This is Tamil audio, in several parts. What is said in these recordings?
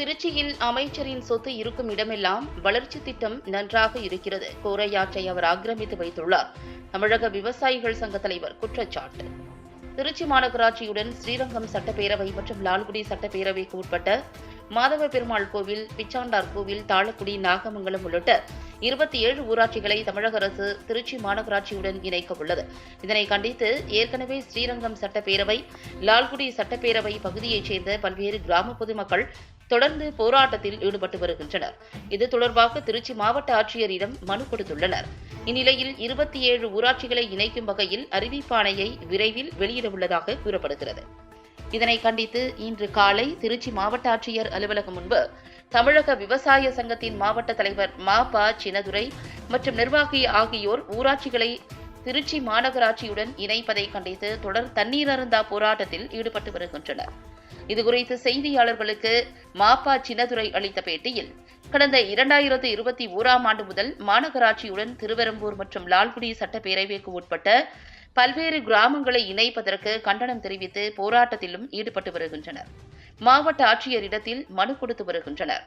திருச்சியில் அமைச்சரின் சொத்து இருக்கும் இடமெல்லாம் வளர்ச்சி திட்டம் நன்றாக இருக்கிறது. கோரையாற்றை அவர் ஆக்கிரமித்து வைத்துள்ளார். தமிழக விவசாயிகள் சங்க தலைவர் குற்றச்சாட்டு. திருச்சி மாநகராட்சியுடன் ஸ்ரீரங்கம் சட்டப்பேரவை மற்றும் லால்குடி சட்டப்பேரவைக்கு உட்பட்ட மாதவ பெருமாள் கோவில் பிச்சாண்டார் கோவில் தாளக்குடி நாகமங்கலம் உள்ளிட்ட இருபத்தி ஏழு ஊராட்சிகளை தமிழக அரசு திருச்சி மாநகராட்சியுடன் இணைக்க உள்ளது இதனை கண்டித்து ஏற்கனவே ஸ்ரீரங்கம் சட்டப்பேரவை லால்குடி சட்டப்பேரவை பகுதியைச் சேர்ந்த பல்வேறு கிராம பொதுமக்கள் தொடர்ந்து போராட்டத்தில் ஈடுபட்டு வருகின்றனர். இது தொடர்பாக திருச்சி மாவட்ட ஆட்சியரிடம் மனு கொடுத்துள்ளனர். இந்நிலையில் இருபத்தி ஏழு ஊராட்சிகளை இணைக்கும் வகையில் அறிவிப்பாணையை விரைவில் வெளியிடவுள்ளதாக கூறப்படுகிறது. இதனை கண்டித்து இன்று காலை திருச்சி மாவட்ட ஆட்சியர் அலுவலகம் முன்பு தமிழக விவசாய சங்கத்தின் மாவட்ட தலைவர் மா ப சின்னதுரை மற்றும் நிர்வாகி ஆகியோர் ஊராட்சிகளை திருச்சி மாநகராட்சியுடன் இணைப்பதை கண்டித்து தொடர் தண்ணீர் அருந்தா போராட்டத்தில் ஈடுபட்டு வருகின்றனர். இதுகுறித்து செய்தியாளர்களுக்கு மாப்பா சின்னதுரை அளித்த பேட்டியில் கடந்த இரண்டாயிரத்து இருபத்தி ஓராம் ஆண்டு முதல் மாநகராட்சியுடன் திருவெரும்பூர் மற்றும் லால்குடி சட்டப்பேரவைக்கு உட்பட்ட பல்வேறு கிராமங்களை இணைப்பதற்கு கண்டனம் தெரிவித்து போராட்டத்திலும் ஈடுபட்டு வருகின்றனர். மாவட்ட ஆட்சியரிடத்தில் மனு கொடுத்து வருகின்றனர்.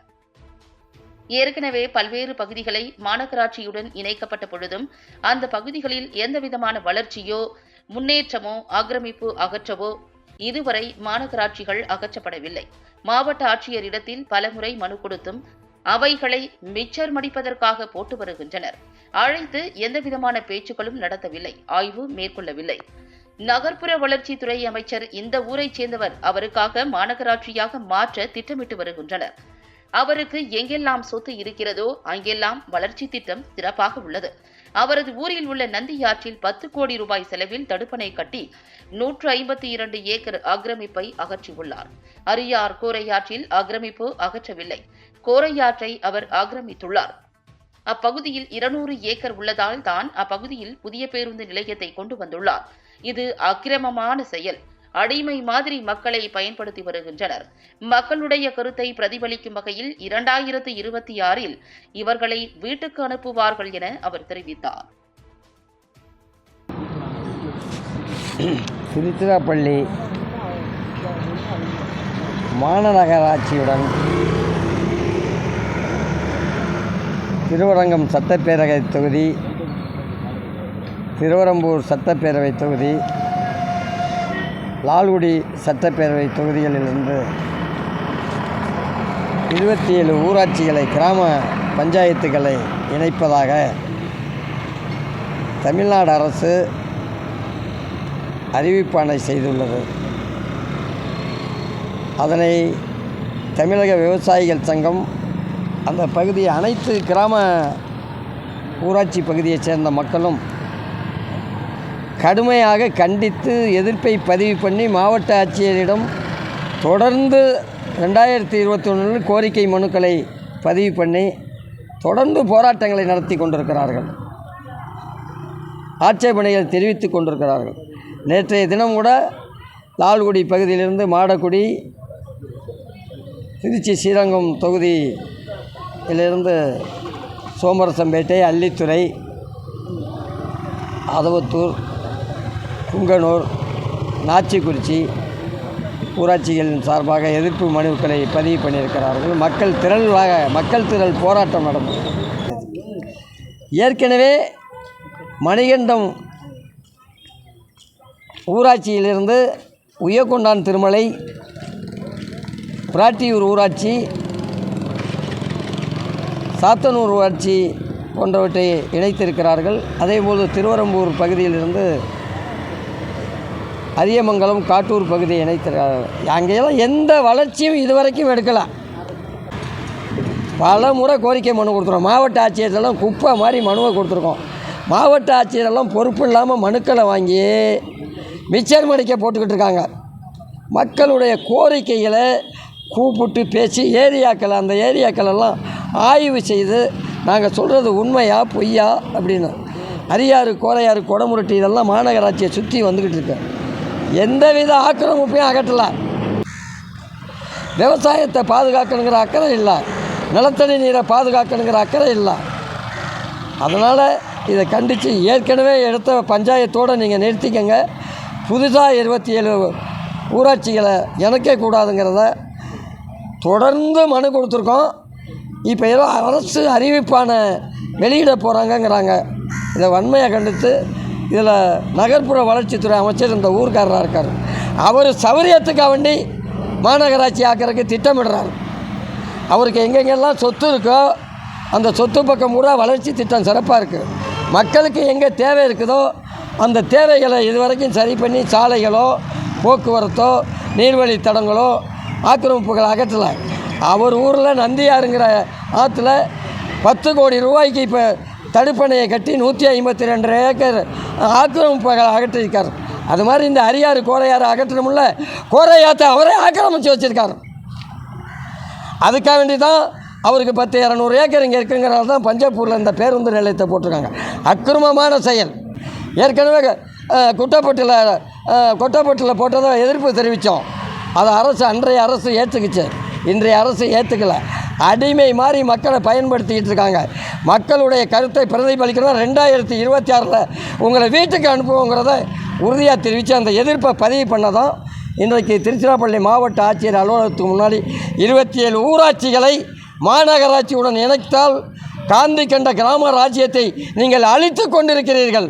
ஏற்கனவே பல்வேறு பகுதிகளை மாநகராட்சியுடன் இணைக்கப்பட்ட பொழுதும் அந்த பகுதிகளில் எந்தவிதமான வளர்ச்சியோ முன்னேற்றமோ ஆக்கிரமிப்பு அகற்றவோ இதுவரை மாநகராட்சிகள் அகற்றப்படவில்லை. மாவட்ட ஆட்சியரிடத்தில் பலமுறை மனு கொடுத்தும் அவைகளை மிச்சர் மடிப்பதற்காக போட்டு வருகின்றனர். அழைத்து எந்தவிதமான பேச்சுக்களும் நடத்தவில்லை. ஆய்வு மேற்கொள்ளவில்லை. நகர்ப்புற வளர்ச்சித்துறை அமைச்சர் இந்த ஊரைச் சேர்ந்தவர் அவருக்காக மாநகராட்சியாக மாற்ற திட்டமிட்டு வருகின்றனர். அவருக்கு எங்கெல்லாம் சொத்து இருக்கிறதோ அங்கெல்லாம் வளர்ச்சி திட்டம் சிறப்பாக உள்ளது. அவரது ஊரில் உள்ள நந்தியாற்றில் பத்து கோடி ரூபாய் செலவில் தடுப்பணை கட்டி நூற்று ஐம்பத்தி இரண்டு ஏக்கர் ஆக்கிரமிப்பை அகற்றியுள்ளார். அரியார் கோரையாற்றில் ஆக்கிரமிப்பு அகற்றவில்லை. கோரையாற்றை அவர் ஆக்கிரமித்துள்ளார். அப்பகுதியில் இருநூறு ஏக்கர் உள்ளதால் தான் அப்பகுதியில் புதிய பேருந்து நிலையத்தை கொண்டு வந்துள்ளார். இது அக்கிரமமான செயல். அடிமை மாதிரி மக்களை பயன்படுத்தி வருகின்றனர். மக்களுடைய கருத்தை பிரதிபலிக்கும் வகையில் இரண்டாயிரத்து இருபத்தி ஆறில் இவர்களை வீட்டுக்கு அனுப்புவார்கள் என அவர் தெரிவித்தார். திருச்சிராப்பள்ளி மாநகராட்சியுடன் திருவரங்கம் சட்டப்பேரவை தொகுதி திருவரம்பூர் சட்டப்பேரவை தொகுதி லால்குடி சட்டப்பேரவை தொகுதிகளிலிருந்து இருபத்தி ஏழு ஊராட்சிகளை கிராம பஞ்சாயத்துகளை இணைப்பதாக தமிழ்நாடு அரசு அறிவிப்பாணை செய்துள்ளது. அதனை தமிழக விவசாயிகள் சங்கம் அந்த பகுதி அனைத்து கிராம ஊராட்சி பகுதியைச் சேர்ந்த மக்களும் கடுமையாக கண்டித்து எதிர்ப்பை பதிவு பண்ணி மாவட்ட ஆட்சியரிடம் தொடர்ந்து ரெண்டாயிரத்தி இருபத்தி ஒன்றில் கோரிக்கை மனுக்களை பதிவு பண்ணி தொடர்ந்து போராட்டங்களை நடத்தி கொண்டிருக்கிறார்கள். ஆட்சேபனைகள் தெரிவித்து கொண்டிருக்கிறார்கள். நேற்றைய தினம் கூட லால்குடி பகுதியிலிருந்து மாடக்குடி திருச்சி ஸ்ரீரங்கம் தொகுதியிலிருந்து சோமரசம்பேட்டை அள்ளித்துறை அதவத்தூர் குங்கனூர் நாச்சிக்குறிச்சி ஊராட்சிகளின் சார்பாக எதிர்ப்பு மனுக்களை பதிவு பண்ணியிருக்கிறார்கள். மக்கள் திரளாக மக்கள் திரள் போராட்டம் நடந்தது. ஏற்கனவே மணிகண்டம் ஊராட்சியிலிருந்து உயர்கொண்டான் திருமலை பிராட்டியூர் ஊராட்சி சாத்தனூர் ஊராட்சி போன்றவற்றை இணைத்திருக்கிறார்கள். அதேபோல் திருவரம்பூர் பகுதியிலிருந்து அரியமங்கலம் காட்டூர் பகுதியை இணைத்திருக்காங்க அங்கேயெல்லாம் எந்த வளர்ச்சியும் இதுவரைக்கும் எடுக்கலாம் பல முறை கோரிக்கை மனு கொடுத்துருக்கோம். மாவட்ட ஆட்சியரெல்லாம் குப்பை மாதிரி மனுவை கொடுத்துருக்கோம். மாவட்ட ஆட்சியரெல்லாம் பொறுப்பு இல்லாமல் மனுக்களை வாங்கி மிச்சர் மடிக்க போட்டுக்கிட்டு இருக்காங்க. மக்களுடைய கோரிக்கைகளை கூப்பிட்டு பேசி ஏரியாக்கள் அந்த ஏரியாக்களெல்லாம் ஆய்வு செய்து நாங்கள் சொல்கிறது உண்மையா பொய்யா அப்படின்னு. அரியாறு கோரையாறு கொடமுருட்டி இதெல்லாம் மாநகராட்சியை சுற்றி வந்துக்கிட்டு இருக்கேன் எந்தவித ஆக்கிரமிப்பையும் அகற்றலை. விவசாயத்தை பாதுகாக்கணுங்கிற அக்கறை இல்லை. நிலத்தடி நீரை பாதுகாக்கணுங்கிற அக்கறை இல்லை. அதனால் இதை கண்டித்து ஏற்கனவே எடுத்த பஞ்சாயத்தோடு நீங்கள் நிறுத்திக்கங்க. புதுசாக இருபத்தி ஏழு ஊராட்சிகளை இணைக்க கூடாதுங்கிறத தொடர்ந்து மனு கொடுத்துருக்கோம். இப்போ ஏதோ அரசு அறிவிப்பான வெளியிட போகிறாங்கங்கிறாங்க இதை வன்மையை கண்டித்து இதில் நகர்ப்புற வளர்ச்சித்துறை அமைச்சர் இந்த ஊர்க்காரராக இருக்கார். அவர் சௌரியத்துக்காக வேண்டி மாநகராட்சி ஆக்கிறதுக்கு திட்டமிடுறார். அவருக்கு எங்கெங்கெல்லாம் சொத்து இருக்கோ அந்த சொத்து பக்கம் பூரா வளர்ச்சி திட்டம் சிறப்பாக இருக்குது மக்களுக்கு எங்கே தேவை இருக்குதோ அந்த தேவைகளை இதுவரைக்கும் சரி பண்ணி சாலைகளோ போக்குவரத்தோ நீர்வழி தடங்களோ ஆக்கிரமிப்புகளை அகற்றலை. அவர் ஊரில் நந்தியாருங்கிற ஆற்றுல பத்து கோடி ரூபாய்க்கு இப்போ தடுப்பணையை கட்டி நூற்றி ஐம்பத்தி ரெண்டு ஏக்கர் ஆக்கிரமிப்புகளை அகற்றிருக்கார் அது மாதிரி இந்த அரியாறு கோரையாறு அகற்றணும்ல. கோரையாத்தை அவரே ஆக்கிரமித்து வச்சுருக்காரு. அதுக்காக வேண்டி தான் அவருக்கு பத்து இரநூறு ஏக்கர் இங்கே இருக்குங்கிறனால தான் பஞ்சாப்பூரில் இந்த பேருந்து நிலையத்தை போட்டிருக்காங்க. அக்கிரமமான செயல். ஏற்கனவே குட்டப்பட்டில் கொட்டப்பட்டில் போட்டதை எதிர்ப்பு தெரிவித்தோம் அதை அரசு அன்றைய அரசு ஏற்றுக்குச்சு இன்றைய அரசு ஏற்றுக்கல அடிமை மாதிரி மக்களை பயன்படுத்திக்கிட்டு இருக்காங்க. மக்களுடைய கருத்தை பிரதிபலிக்கிறதா ரெண்டாயிரத்தி இருபத்தி ஆறில் உங்களை வீட்டுக்கு அனுப்புவோங்கிறத உறுதியாக தெரிவித்து அந்த எதிர்ப்பை பதிவு பண்ணதான் இன்றைக்கு திருச்சிராப்பள்ளி மாவட்ட ஆட்சியர் அலுவலகத்துக்கு முன்னாடி இருபத்தி ஏழு ஊராட்சிகளை மாநகராட்சியுடன் இணைத்தால் காந்தி கண்ட கிராம ராஜ்யத்தை நீங்கள் அழித்து கொண்டிருக்கிறீர்கள்.